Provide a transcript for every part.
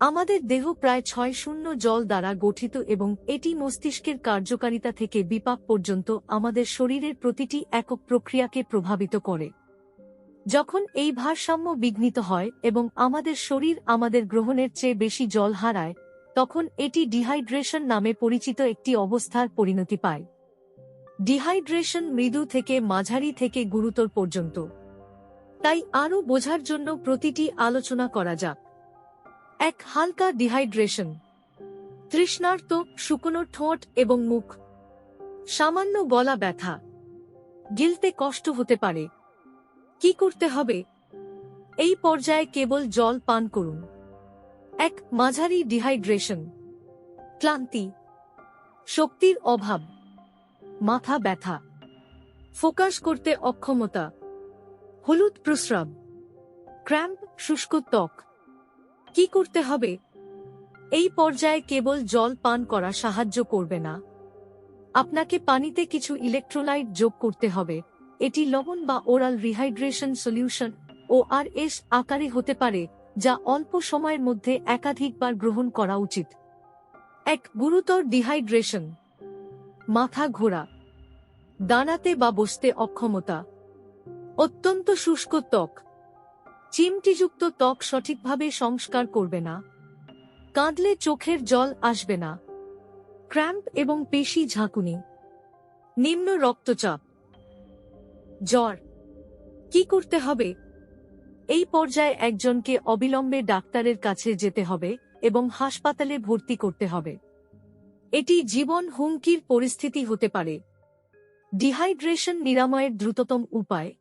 আমাদের দেহ প্রায় ছয় শূন্য জল দ্বারা গঠিত এবং এটি মস্তিষ্কের কার্যকারিতা থেকে বিপাক পর্যন্ত আমাদের শরীরের প্রতিটি একক প্রক্রিয়াকে প্রভাবিত করে। যখন এই ভারসাম্য বিঘ্নিত হয় এবং আমাদের শরীর আমাদের গ্রহণের চেয়ে বেশি জল হারায়, তখন এটি ডিহাইড্রেশন নামে পরিচিত একটি অবস্থার পরিণতি পায়। ডিহাইড্রেশন মৃদু থেকে মাঝারি থেকে গুরুতর পর্যন্ত। তাই আরও বোঝার জন্য প্রতিটি আলোচনা করা যাক। এক হালকা ডিহাইড্রেশন তৃষ্ণার্ত, শুকনো ঠোঁট এবং মুখ। সামান্য গলা ব্যথা। গিলতে কষ্ট হতে পারে। কি করতে হবে? এই পর্যায়ে কেবল জল পান করুন। এক মাঝারি ডিহাইড্রেশন ক্লান্তি। শক্তির অভাব। মাথা ব্যথা। ফোকাস করতে অক্ষমতা। হলুদ প্রস্রাব। ক্র্যাম্প, শুষ্ক ত্বক। কি করতে হবে? এই পর্যায়ে কেবল জল পান করা সাহায্য করবে না। আপনাকে পানিতে কিছু ইলেকট্রোলাইট যোগ করতে হবে। এটি লবণ বা oral rehydration solution O R S আকারে হতে পারে, যা অল্প সময়ের মধ্যে একাধিকবার গ্রহণ করা উচিত। এক, গুরুতর ডিহাইড্রেশন মাথা ঘোরা। দাঁড়াতে বা বসতে অক্ষমতা। অত্যন্ত শুষ্ক ত্বক। চিমটিযুক্ত ত্বক সঠিকভাবে সংস্কার করবে না। কাঁদলে চোখের জল আসবে না। ক্র্যাম্প এবং পেশি ঝাঁকুনি। নিম্ন রক্তচাপ। জ্বর। কি করতে হবে? এই পর্যায়ে একজনকে অবিলম্বে ডাক্তারের কাছে যেতে হবে এবং হাসপাতালে ভর্তি করতে হবে। এটি জীবন হুমকির পরিস্থিতি হতে পারে। ডিহাইড্রেশন নিরাময়ের দ্রুততম উপায়।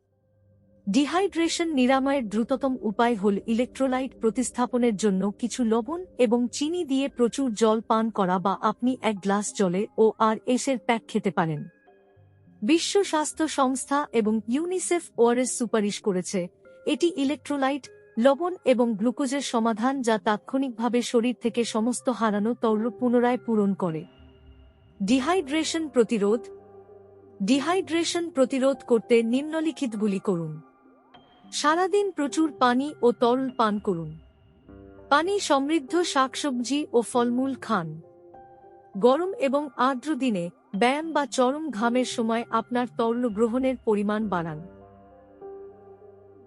ডিহাইড্রেশন নিরাময়ের দ্রুততম উপায় হল ইলেকট্রোলাইট প্রতিস্থাপনের জন্য কিছু লবণ এবং চিনি দিয়ে প্রচুর জল পান করা বা আপনি এক গ্লাস জলে ও আর এসের প্যাক খেতে পারেন। বিশ্ব স্বাস্থ্য সংস্থা এবং ইউনিসেফ ওআরএস সুপারিশ করেছে, এটি ইলেকট্রোলাইট, লবণ এবং গ্লুকোজের সমাধান যা তাৎক্ষণিকভাবে শরীর থেকে সমস্ত হারানো তরল পুনরায় পূরণ করে। ডিহাইড্রেশন প্রতিরোধ। ডিহাইড্রেশন প্রতিরোধ করতে নিম্নলিখিতগুলি করুন। সারাদিন প্রচুর পানি ও তরল পান করুন। পানি সমৃদ্ধ শাকসবজি ও ফলমূল খান। গরম এবং আর্দ্র দিনে ব্যায়াম বা চরম ঘামের সময় আপনার তরল গ্রহণের পরিমাণ বাড়ান।